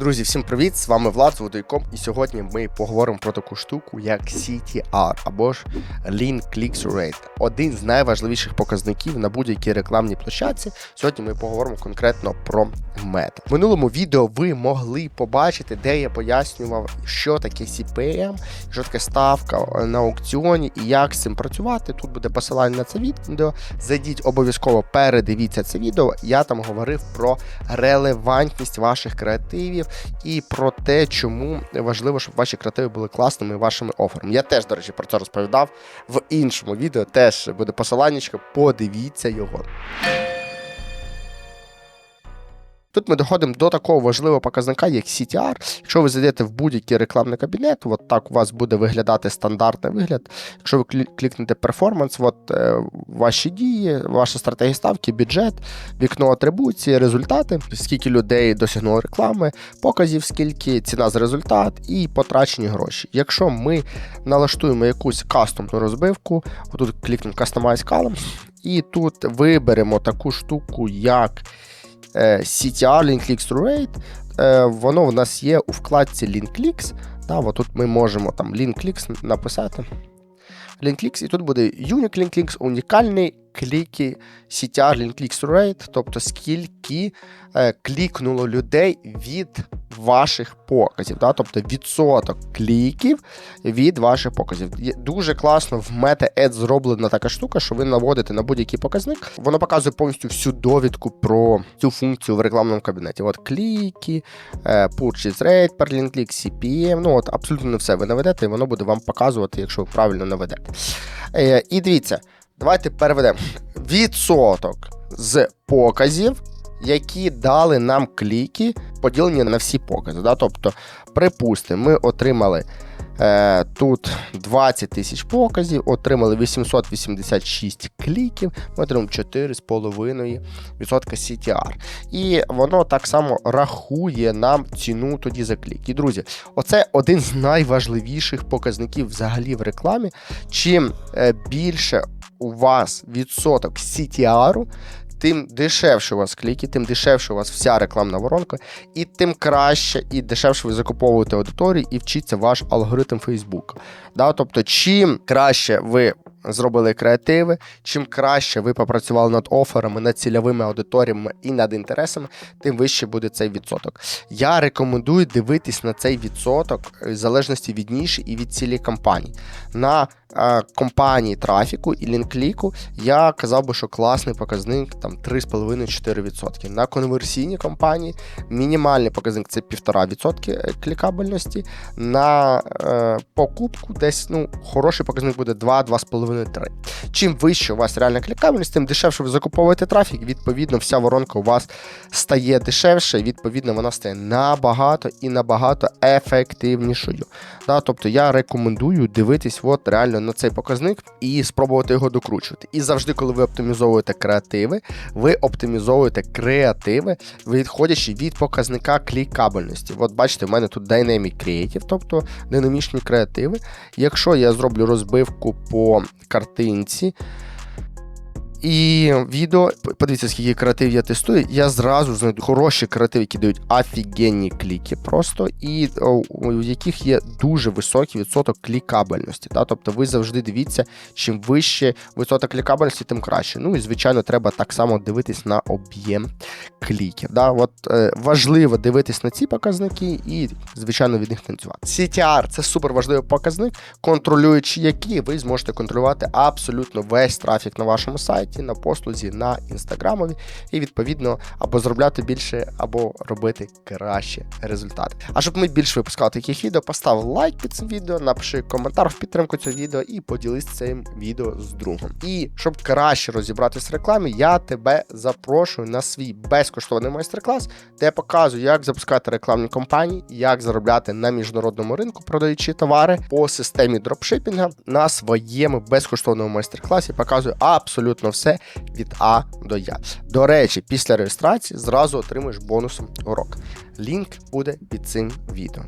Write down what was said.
Друзі, всім привіт! З вами Влад з Водойком, і сьогодні ми поговоримо про таку штуку, як CTR або ж Lean Clicks Rate. Один з найважливіших показників на будь-якій рекламній площадці. Сьогодні ми поговоримо конкретно про мета. В минулому відео ви могли побачити, де я пояснював, що таке CPM, що таке ставка на аукціоні і як з цим працювати. Тут буде посилання на це відео. Зайдіть обов'язково, передивіться це відео. Я там говорив про релевантність ваших креативів і про те, чому важливо, щоб ваші креативи були класними вашими оферами. Я теж, до речі, про це розповідав в іншому відео. Теж буде посилання, подивіться його. Тут ми доходимо до такого важливого показника, як CTR. Якщо ви зайдете в будь-який рекламний кабінет, от так у вас буде виглядати стандартний вигляд. Якщо ви клікнете перформанс, от е, ваші дії, ваша стратегія ставки, бюджет, вікно атрибуції, результати, скільки людей досягнуло реклами, показів, скільки ціна за результат і потрачені гроші. Якщо ми налаштуємо якусь кастомну розбивку, отут клікнемо Customize Columns, і тут виберемо таку штуку, як CTR Link Clicks to Rate, е, воно в нас є у вкладці Link Clicks. Да, от тут ми можемо там Link Clicks написати. Link Clicks, і тут буде Unique Link Clicks, унікальний кліки CTR Link Clicks Rate, тобто скільки е, клікнуло людей від ваших показів, да? тобто відсоток кліків від ваших показів. Дуже класно в Meta Ads зроблена така штука, що ви наводите на будь-який показник, воно показує повністю всю довідку про цю функцію в рекламному кабінеті. От кліки, е, purchase rate per link click, CPM, ну от абсолютно все ви наведете, і воно буде вам показувати, якщо ви правильно наведете. Е, І дивіться, давайте переведемо відсоток з показів. Які дали нам кліки, поділені на всі покази. Да? Тобто, припустимо, ми отримали е, тут 20 тисяч показів, отримали 886 кліків, ми отримали 4,5% CTR. І воно так само рахує нам ціну тоді за клік. І друзі, оце один з найважливіших показників взагалі в рекламі. Чим е, більше у вас відсоток CTR, тим дешевше у вас кліки, тим дешевше у вас вся рекламна воронка, і тим краще і дешевше ви закуповуєте аудиторію і вчиться ваш алгоритм Facebook. Да? Тобто, чим краще ви зробили креативи, чим краще ви попрацювали над оферами, над цільовими аудиторіями і над інтересами, тим вище буде цей відсоток. Я рекомендую дивитись на цей відсоток е, в залежності від ніші і від цілі компанії. На е, компанії трафіку і лінкліку я казав би, що класний показник там 3,5-4%. На конверсійній компанії мінімальний показник це 1,5% клікабельності. На е, покупку десь ну, хороший показник буде 2-2,5-3. Чим вище у вас реальна клікабельність, тим дешевше ви закуповуєте трафік. Відповідно, вся воронка у вас стає дешевше, відповідно вона стає набагато і набагато ефективнішою. Да, тобто я рекомендую дивитись от реально на цей показник і спробувати його докручувати. І завжди, коли ви оптимізовуєте креативи, ви оптимізовуєте креативи, відходячи від показника клікабельності. От бачите, в мене тут Dynamic Creative, тобто динамічні креативи. Якщо я зроблю розбивку по картинці. І відео, подивіться, скільки креатив я тестую. Я зразу знайду хороші креативи, які дають офігенні кліки просто, і у яких є дуже високий відсоток клікабельності. Да? Тобто ви завжди дивіться, чим вище відсоток клікабельності, тим краще. Ну і звичайно, треба так само дивитись на об'єм кліків. Да? От, е, важливо дивитись на ці показники і, звичайно, від них танцювати. CTR це супер важливий показник, контролюючи який ви зможете контролювати абсолютно весь трафік на вашому сайті, на послузі, на інстаграмові, і відповідно або зробляти більше, або робити краще результати. А щоб ми більше випускали таких відео, постав лайк під цим відео, напиши коментар в підтримку цього відео і поділись цим відео з другом. І щоб краще розібратися в рекламі, я тебе запрошую на свій безкоштовний майстер-клас, де я показую, як запускати рекламні кампанії, як заробляти на міжнародному ринку, продаючи товари по системі дропшипінга на своєму безкоштовному майстер-класі. Показую абсолютно все від А до Я. До речі, після реєстрації зразу отримаєш бонусом урок. Лінк буде під цим відео.